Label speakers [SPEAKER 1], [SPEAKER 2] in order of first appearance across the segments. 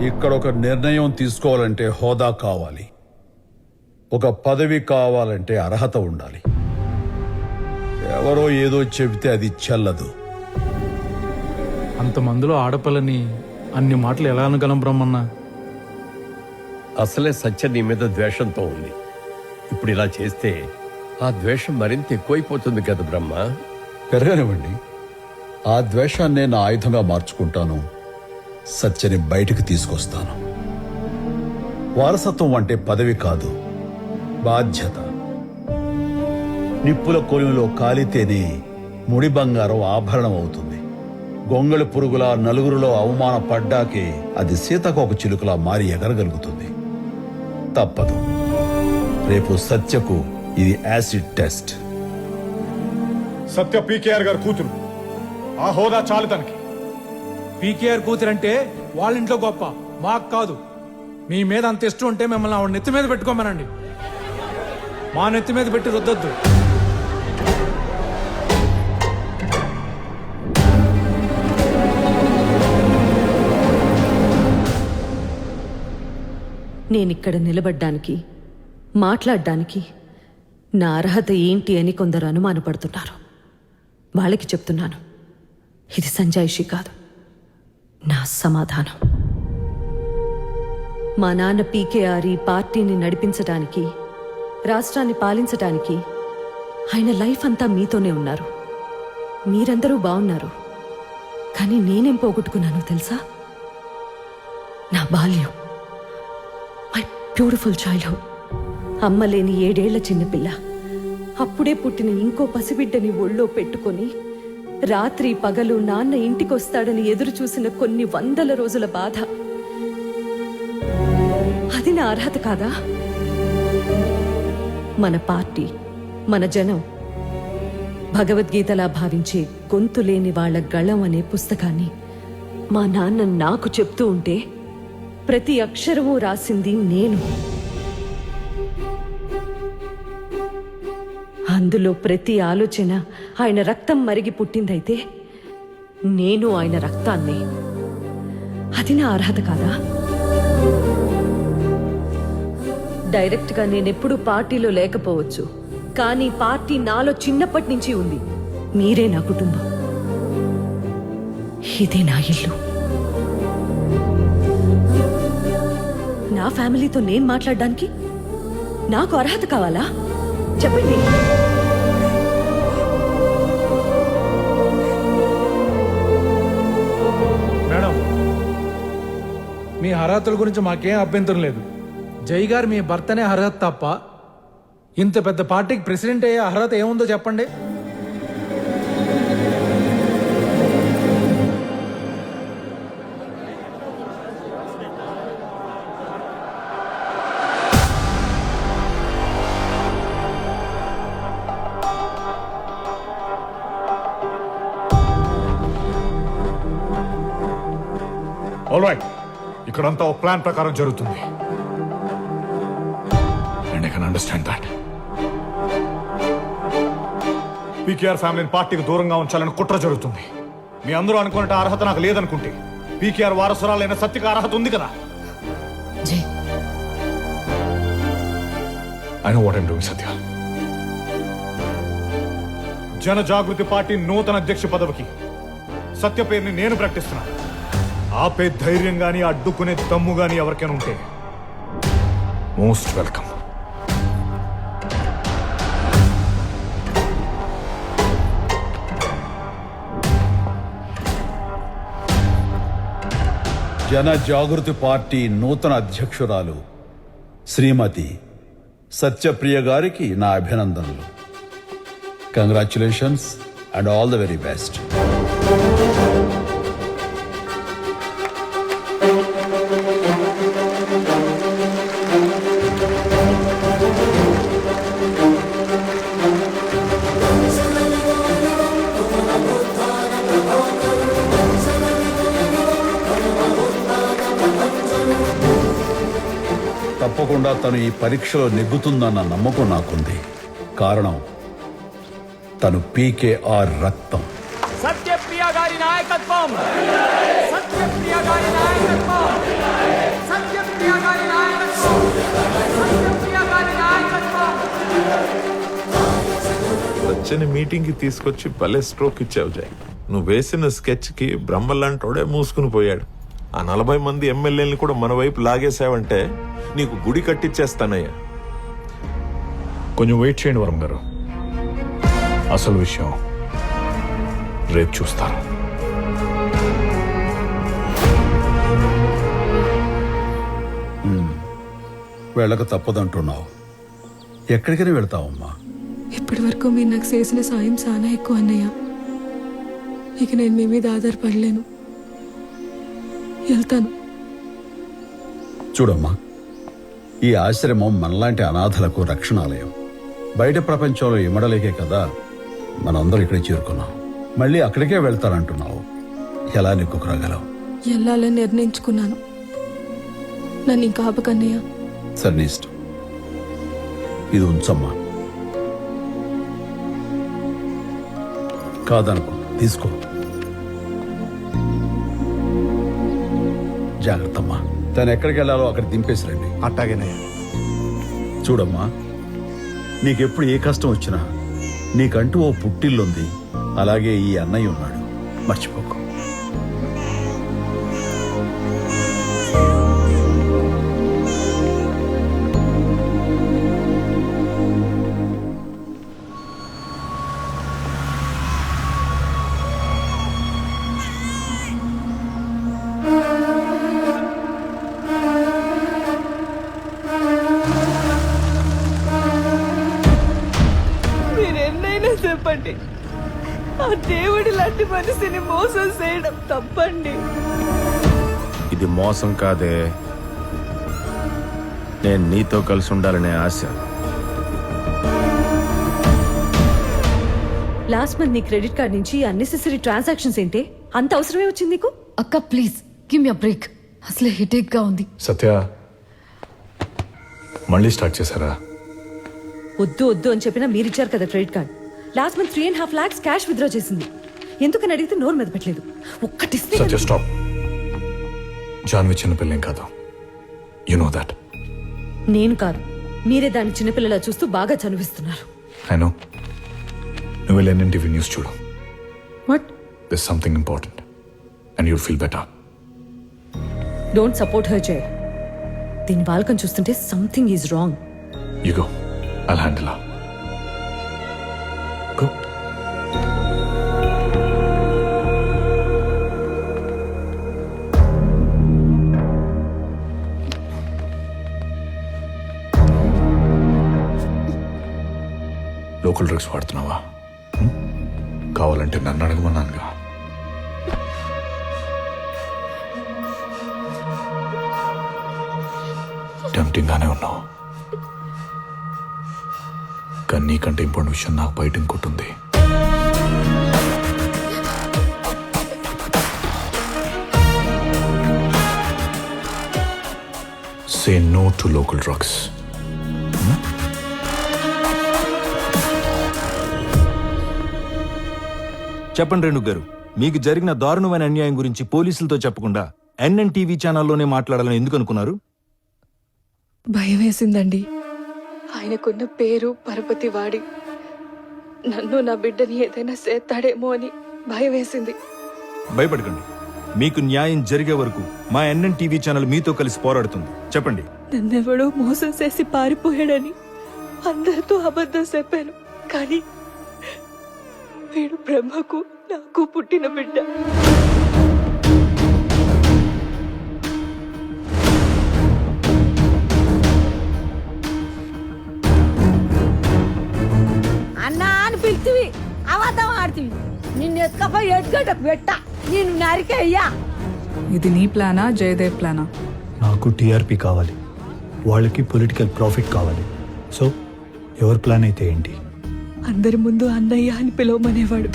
[SPEAKER 1] ఇక్కడ ఒక నిర్ణయం తీసుకోవాలంటే హోదా కావాలి. ఒక పదవి కావాలంటే అర్హత ఉండాలి. ఎవరో ఏదో చెబితే అది చెల్లదు.
[SPEAKER 2] అంతమందిలో ఆడపిల్లని అన్ని మాటలు ఎలా అనగలం బ్రహ్మన్న?
[SPEAKER 3] అసలే సత్య నీ మీద ద్వేషంతో ఉంది. ఇప్పుడు ఇలా చేస్తే ఆ ద్వేషం మరింత ఎక్కువైపోతుంది కదా బ్రహ్మ.
[SPEAKER 1] పెరగనివ్వండి. ఆ ద్వేషాన్నే నా ఆయుధంగా మార్చుకుంటాను. సత్యని బయటకు తీసుకొస్తాను. వారసత్వం అంటే పదవి కాదు బాధ్యత. నిప్పుల కొలువులో కాలితేనే ముడి బంగారం ఆభరణం అవుతుంది. గొంగళి పురుగుల నలుగురిలో అవమానపడ్డాకే అది సీతకోక చిలుకలా మారి ఎగరగలుగుతుంది. తప్పదు. రేపు సత్యకు ఇది యాసిడ్ టెస్ట్.
[SPEAKER 4] సత్య పీకేఆర్ గారు కూతురు. ఆ హోదా చాలు తనకి.
[SPEAKER 2] పీకేఆర్ కూతురంటే వాళ్ళ ఇంట్లో గొప్ప. మాకు కాదు. మీ మీద అంత ఇష్టం ఉంటే మిమ్మల్ని ఆవిడ నెత్తి మీద పెట్టుకోమనండి. మా నెత్తి మీద పెట్టి రుద్దొద్దు.
[SPEAKER 5] నేనిక్కడ నిలబడ్డానికి మాట్లాడ్డానికి నా అర్హత ఏంటి అని కొందరు అనుమానపడుతున్నారు. వాళ్ళకి చెప్తున్నాను. ఇది సంజాయిషి కాదు. నా సమాధానం. మా నాన్న పీకేఆర్ ఈ పార్టీని నడిపించడానికి రాష్ట్రాన్ని పాలించడానికి ఆయన లైఫ్ అంతా మీతోనే ఉన్నారు. మీరందరూ బాగున్నారు కానీ నేనేం పోగొట్టుకున్నానో తెలుసా? నా బాల్యం. మై బ్యూటిఫుల్ చైల్డ్హుడ్ అమ్మ లేని ఏడేళ్ళ చిన్నపిల్ల. అప్పుడే పుట్టిన ఇంకో పసిబిడ్డని ఒళ్ళో పెట్టుకొని రాత్రి పగలు నాన్న ఇంటికొస్తాడని ఎదురుచూసిన కొన్ని వందల రోజుల బాధ. అది నా అర్హత కాదా? మన పార్టీ మన జనం భగవద్గీతలా భావించే గొంతు లేని వాళ్ళ గళం అనే పుస్తకాన్ని మా నాన్న నాకు చెప్తూ ఉంటే ప్రతి అక్షరము రాసింది నేను. అందులో ప్రతి ఆలోచన ఆయన రక్తం మరిగి పుట్టిందైతే నేను ఆయన రక్తాన్ని. అది నా అర్హత కాదా? డైరెక్ట్గా నేనెప్పుడు పార్టీలో లేకపోవచ్చు కానీ పార్టీ నాలో చిన్నప్పటి నుంచి ఉంది. మీరే నా కుటుంబం. ఇదే నా ఇల్లు. నా ఫ్యామిలీతో నేను మాట్లాడడానికి నాకు అర్హత కావాలా? చెప్పండి.
[SPEAKER 2] మీ అర్హతల గురించి మాకేం అభ్యంతరం లేదు. జై గారు మీ భర్తనే అర్హత తప్ప ఇంత పెద్ద పార్టీకి ప్రెసిడెంట్ అయ్యే అర్హత ఏముందో చెప్పండి?
[SPEAKER 4] ఆల్ రైట్ ఇక్కడంతా ఒక ప్లాన్ ప్రకారం జరుగుతుంది. And I can understand that PKR ఫ్యామిలీని పార్టీకి దూరంగా ఉంచాలని కుట్ర జరుగుతుంది. మీ అందరూ అనుకున్నట్టు అర్హత నాకు లేదనుకుంటే పీకేఆర్ వారసురాలైన సత్యకి అర్హత ఉంది కదా? I know what I'm doing Satya Jana Jagruti Party నూతన అధ్యక్ష పదవికి సత్య పేరుని నేను ప్రకటిస్తున్నాను. ఆపే ధైర్యం గాని అడ్డుకునే దమ్ము గాని ఎవరికైనా ఉంటే మోస్ట్ వెల్కమ్.
[SPEAKER 1] జన జాగృతి పార్టీ నూతన అధ్యక్షురాలు శ్రీమతి సత్యప్రియ గారికి నా అభినందనలు. Congratulations and all the very best తను ఈ పరీక్షలో నెగ్గుతుందన్న నమ్మకం నాకుంది. కారణం తను పీకేఆర్ రక్తం.
[SPEAKER 6] సత్యప్రియ గారి నాయకత్వం! సత్యప్రియ గారి నాయకత్వం! సత్యప్రియ గారి నాయకత్వం! సత్యప్రియ గారి నాయకత్వం! మీటింగ్కి తీసుకొచ్చి భలే స్ట్రోక్ ఇచ్చావు జాయ్ నువ్వు వేసిన స్కెచ్కి బ్రహ్మలాంటోడే మూసుకుని పోయాడు. ఆ నలభై మంది ఎమ్మెల్యేని కూడా మన వైపు లాగేసావంటే నీకు గుడి కట్టించేస్తానయ్యా
[SPEAKER 4] కొంచెం వెయిట్ చేయండి వరం గారు. అసలు విషయం రేపు చూస్తారు
[SPEAKER 1] వెళ్ళక తప్పదంటున్నావు. ఎక్కడికైనా వెళ్తావమ్మా.
[SPEAKER 7] ఇప్పటి వరకు మీరు నాకు చేసిన సాయం చాలా ఎక్కువ అన్నయ్య. ఇక నేను మీ మీద ఆధారపడలేను. వెళ్తాను.
[SPEAKER 1] చూడమ్మా ఈ ఆశ్రమం మనలాంటి అనాథలకు రక్షణాలయం. బయట ప్రపంచంలో ఇమడలేకే కదా మనందరం ఇక్కడికి చేరుకున్నాం. మళ్ళీ అక్కడికే వెళ్తానంటున్నావు. ఎలా నెక్కుకురాగలవు?
[SPEAKER 7] వెళ్ళాలని నిర్ణయించుకున్నాను. నన్ను ఇంకా ఆపకన్నయ్య.
[SPEAKER 1] సరే నీ ఇష్టం. ఇది ఉంచమ్మా. కాదనుకో తీసుకో. జాగ్రత్తమ్మా. తను ఎక్కడికి వెళ్ళాలో అక్కడ దింపేసి రండి
[SPEAKER 4] అట్టాగేనయ్యా
[SPEAKER 1] చూడమ్మా నీకెప్పుడు ఏ కష్టం వచ్చినా నీకంటూ ఓ పుట్టిల్లుంది. అలాగే ఈ అన్నయ్య ఉన్నాడు. మర్చిపోకు.
[SPEAKER 8] ఎన్నైనా చెప్పండి. ఆ దేవుడి లాంటి మనిషిని మోసం చేయడం తప్పండి.
[SPEAKER 9] ఇది మోసం కాదే. నేను నీతో కలిసి ఉండాలనే ఆశ.
[SPEAKER 5] లాస్ట్ మంత్ నీ క్రెడిట్ కార్డ్ నుంచి అన్నెసెసరీ ట్రాన్సాక్షన్స్ ఏంటే? అంత అవసరమే వచ్చింది నీకు?
[SPEAKER 7] అక్క ప్లీజ్ గివ్ మీ బ్రేక్. అసలే హెడేక్గా ఉంది.
[SPEAKER 4] సత్య మళ్ళీ స్టార్ట్ చేశారా?
[SPEAKER 5] వద్దు వద్దు అని చెప్పినా మీరు ఇచ్చారు కదా credit card. Last month three and half lakhs cash withdraw చేసింది. ఎందుకని అడిగితే నోరు మీద పెట్టలేదు. ఒక్కటిస్తే
[SPEAKER 4] సత్య స్టాప్ జాన్వి చిన్నపిల్లేం కాదు. యు నో దాట్
[SPEAKER 5] నేను కాదు. మీరే దాన్ని చిన్నపిల్లలా చూస్తూ బాగా చనిపిస్తున్నారు
[SPEAKER 4] ఐ నో నువ్వు వెళ్ళి ఎన్ఎన్టీవీ న్యూస్ చూడు.
[SPEAKER 5] What
[SPEAKER 4] this something important and you'll feel better
[SPEAKER 5] don't support her Jaya దీని బాల్కం చూస్తుంటే something is wrong
[SPEAKER 4] you go I'll handle her. Go. Local drugs వాడుతున్నావా hmm? కావాలంటే నన్ను అడగమన్నానుగా టెంప్టింగ్గానే ఉన్నావు కానీ నీకంటే ఇంపార్టెంట్ విషయం నాకు బయట ఇంకోటి ఉంది. Say no to local drugs
[SPEAKER 9] చెప్పండి రేణు గారు మీకు జరిగిన దారుణమైన అన్యాయం గురించి పోలీసులతో చెప్పకుండా ఎన్ఎన్ టీవీ ఛానల్లోనే మాట్లాడాలని ఎందుకు అనుకున్నారు?
[SPEAKER 7] భయం వేసిందండి. ఆయనకున్న పేరు పరపతి వాడి నన్ను నా బిడ్డని ఏదైనా చేస్తాడేమో అని భయం వేసింది
[SPEAKER 9] భయపడకండి. మీకు న్యాయం జరిగే వరకు మా ఎన్ఎన్ టీవీ ఛానల్ మీతో కలిసి పోరాడుతుంది. చెప్పండి.
[SPEAKER 8] నన్నెవడో మోసం చేసి పారిపోయాడని అందరితో అబద్ధం చెప్పాను. కానీ వీడు బ్రహ్మకు నాకు పుట్టిన బిడ్డ.
[SPEAKER 10] ఎత్తుకపోయి ఎత్తుకట పెట్ట. నేను నరికేయ్యా
[SPEAKER 11] ఇది నీ ప్లానా జయదేవ్ ప్లానా?
[SPEAKER 12] నాకు టీఆర్పీ కావాలి. వాళ్ళకి పొలిటికల్ ప్రాఫిట్ కావాలి. సో ఎవరి ప్లాన్ అయితే ఏంటి?
[SPEAKER 8] అందరి ముందు అన్నయ్య అని పిలవమనేవాడు.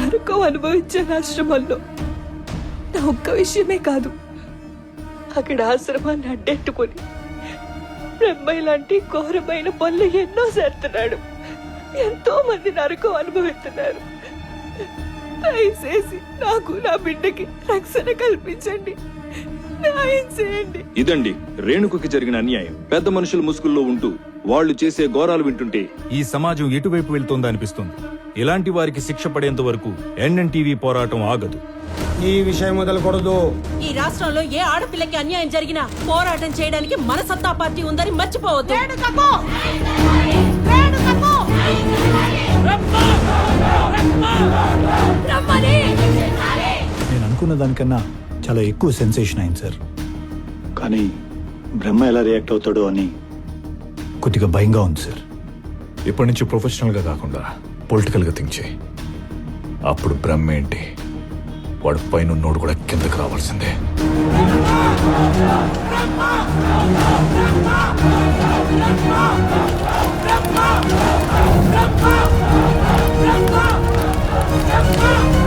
[SPEAKER 8] నరకం అనుభవించిన ఆశ్రమంలో. నా ఒక్క విషయమే కాదు అక్కడ ఆశ్రమాన్ని అడ్డెట్టుకొని బ్రహ్మయ్య లాంటి ఘోరమైన పనులు ఎన్నో చేస్తున్నాడు. ఎంతో మంది నరకం అనుభవిస్తున్నారు. దయచేసి నాకు నా బిడ్డకి రక్షణ కల్పించండి. న్యాయం చేయండి.
[SPEAKER 9] ఇదండి రేణుకుకి జరిగిన అన్యాయం. పెద్ద మనుషుల ముసుగుల్లో ఉంటూ వాళ్ళు చేసే ఘోరాలు వింటుంటే ఈ సమాజం ఎటువైపు వెళ్తోందా అనిపిస్తుంది. ఇలాంటి వారికి శిక్ష పడేంత వరకు ఎన్ఎన్ టీవీ పోరాటం ఆగదు.
[SPEAKER 12] ఈ విషయం మొదలకూడదు
[SPEAKER 13] ఈ రాష్ట్రంలో ఏ ఆడపిల్లకి అన్యాయం జరిగినా పోరాటం చేయడానికి మన సత్తా పార్టీ ఉందని మర్చిపోవద్దు.
[SPEAKER 12] నేను అనుకున్న దానికన్నా చాలా ఎక్కువ సెన్సేషన్ అయింది సార్ కానీ బ్రహ్మ ఎలా రియాక్ట్ అవుతాడో అని కొద్దిగా భయంగా ఉంది సార్
[SPEAKER 4] ఇప్పటి నుంచి ప్రొఫెషనల్గా కాకుండా పొలిటికల్గా థింక్ చేయి. అప్పుడు బ్రహ్మ ఏంటి? వాడు పైన నోడు కూడా కిందకి రావాల్సిందే.
[SPEAKER 14] బ్రహ్మ